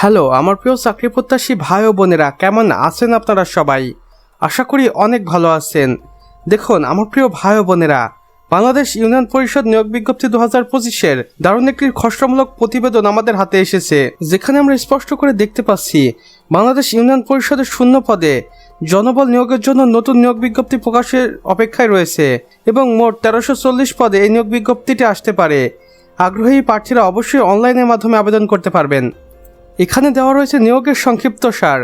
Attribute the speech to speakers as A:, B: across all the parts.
A: Hello, আমার প্রিয় চাকরি প্রত্যাশী ভাই ও বোনেরা, কেমন আছেন আপনারা সবাই? আশা করি অনেক ভালো আছেন। দেখুন, আমার প্রিয় ভাই ও বোনেরা, বাংলাদেশ ইউনিয়ন পরিষদ নিয়োগ বিজ্ঞপ্তি দু হাজার পঁচিশের দারুণ একটি খসড়ামূলক প্রতিবেদন আমাদের হাতে এসেছে, যেখানে আমরা স্পষ্ট করে দেখতে পাচ্ছি, বাংলাদেশ ইউনিয়ন পরিষদের শূন্য পদে জনবল নিয়োগের জন্য নতুন নিয়োগ বিজ্ঞপ্তি প্রকাশের অপেক্ষায় রয়েছে এবং মোট তেরোশো চল্লিশ পদে এই নিয়োগ বিজ্ঞপ্তিটি আসতে পারে। আগ্রহী প্রার্থীরা অবশ্যই অনলাইনের মাধ্যমে আবেদন করতে পারবেন। এখানে দেওয়া রয়েছে নিয়োগের সংক্ষিপ্ত সার।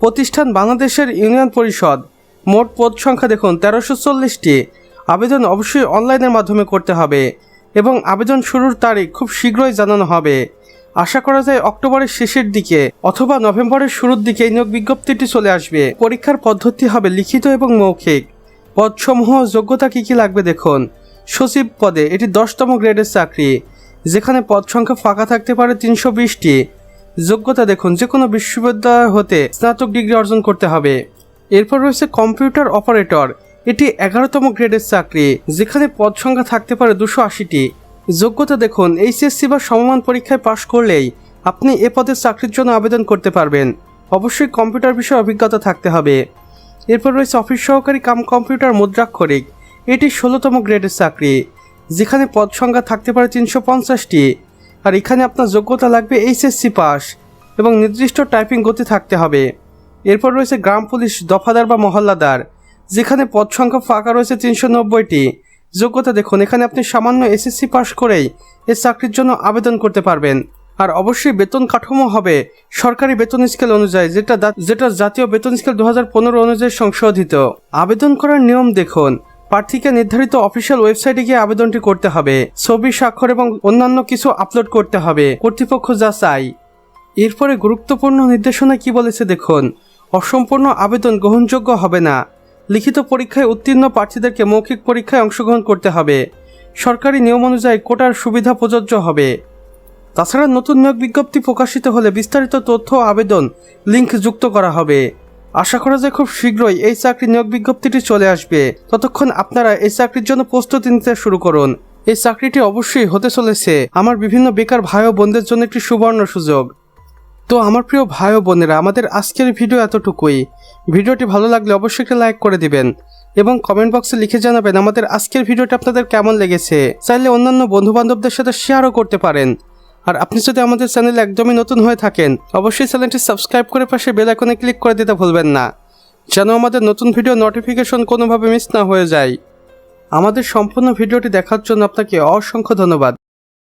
A: প্রতিষ্ঠান বাংলাদেশের ইউনিয়ন পরিষদ। মোট পদ সংখ্যা দেখুন, তেরোশো চল্লিশটি। আবেদন অবশ্যই অনলাইনের মাধ্যমে করতে হবে এবং আবেদন শুরুর তারিখ খুব শীঘ্রই জানানো হবে। আশা করা যায় অক্টোবরের শেষের দিকে অথবা নভেম্বরের শুরুর দিকে নিয়োগ বিজ্ঞপ্তিটি চলে আসবে। পরীক্ষার পদ্ধতি হবে লিখিত এবং মৌখিক। পদসমূহ যোগ্যতা কী কী লাগবে দেখুন। সচিব পদে এটি দশতম গ্রেডের চাকরি। যেখানে পদ সংখ্যা ফাঁকা থাকতে পারে তিনশো বিশটি। যোগ্যতা দেখুন, যে কোনো বিশ্ববিদ্যালয় হতে স্নাতক ডিগ্রি অর্জন করতে হবে। এরপর রয়েছে কম্পিউটার অপারেটর। এটি এগারোতম গ্রেডের চাকরি, যেখানে পদ সংখ্যা থাকতে পারে দুশো আশিটি। যোগ্যতা দেখুন, এইচএসসি বা সমমান পরীক্ষায় পাশ করলেই আপনি এ পদের চাকরির জন্য আবেদন করতে পারবেন। অবশ্যই কম্পিউটার বিষয়ে অভিজ্ঞতা থাকতে হবে। এরপর রয়েছে অফিস সহকারী কাম কম্পিউটার মুদ্রাক্ষরিক। এটি ষোলোতম গ্রেডের চাকরি, যেখানে পদ সংখ্যা থাকতে পারে তিনশো পঞ্চাশটি। আর এখানে আপনার যোগ্যতা লাগবে এইচএসসি পাস এবং নির্দিষ্ট টাইপিং গতি থাকতে হবে। এরপর রয়েছে গ্রাম পুলিশ দফাদার বা মহল্লাদার, যেখানে পদ সংখ্যা ফাঁকা রয়েছে তিনশো নব্বইটি। যোগ্যতা দেখুন, এখানে আপনি সামান্য এসএসসি পাস করেই এই চাকরির জন্য আবেদন করতে পারবেন। আর অবশ্যই বেতন কাঠামো হবে সরকারি বেতন স্কেল অনুযায়ী, যেটা যেটা জাতীয় বেতন স্কেল দু হাজার পনেরো অনুযায়ী সংশোধিত। আবেদন করার নিয়ম দেখুন প্রার্থীকে নির্ধারিত অফিসিয়াল ওয়েবসাইটে গিয়ে আবেদনটি করতে হবে। ছবি, স্বাক্ষর এবং অন্যান্য কিছু আপলোড করতে হবে। কর্তৃপক্ষ যা চাই এরপরে গুরুত্বপূর্ণ নির্দেশনা কি বলেছে দেখুন। অসম্পূর্ণ আবেদন গ্রহণযোগ্য হবে না। লিখিত পরীক্ষায় উত্তীর্ণ প্রার্থীদেরকে মৌখিক পরীক্ষায় অংশগ্রহণ করতে হবে। সরকারি নিয়ম অনুযায়ী কোটার সুবিধা প্রযোজ্য হবে। তাছাড়া নতুন নিয়োগ বিজ্ঞপ্তি প্রকাশিত হলে বিস্তারিত তথ্য আবেদন লিঙ্ক যুক্ত করা হবে। আশা করা যায় খুব শীঘ্রই এই চাকরি নিয়োগ বিজ্ঞপ্তিটি চলে আসবে। ততক্ষণ আপনারা এই চাকরির জন্য প্রস্তুতি নিতে শুরু করুন। এই চাকরিটি অবশ্যই হতে চলেছে। আমার বিভিন্ন বেকার ভাই ও বোনদের জন্য একটি সুবর্ণ সুযোগ। তো আমার প্রিয় ভাই ও বোনেরা, আমাদের আজকের ভিডিও এতটুকুই। ভিডিওটি ভালো লাগলে অবশ্যই একটা লাইক করে দিবেন এবং কমেন্ট বক্সে লিখে জানাবেন আমাদের আজকের ভিডিওটি আপনাদের কেমন লেগেছে। চাইলে অন্যান্য বন্ধু বান্ধবদের সাথে শেয়ারও করতে পারেন। আর আপনি যদি আমাদের চ্যানেল একদমই নতুন হয়ে থাকেন, অবশ্যই চ্যানেলটি সাবস্ক্রাইব করে পাশে বেল আইকনে ক্লিক করে দিতে ভুলবেন না, যেন আমাদের নতুন ভিডিও নোটিফিকেশন কোনোভাবে মিস না হয়ে যায়। আমাদের সম্পূর্ণ ভিডিওটি দেখার জন্য আপনাকে অসংখ্য ধন্যবাদ।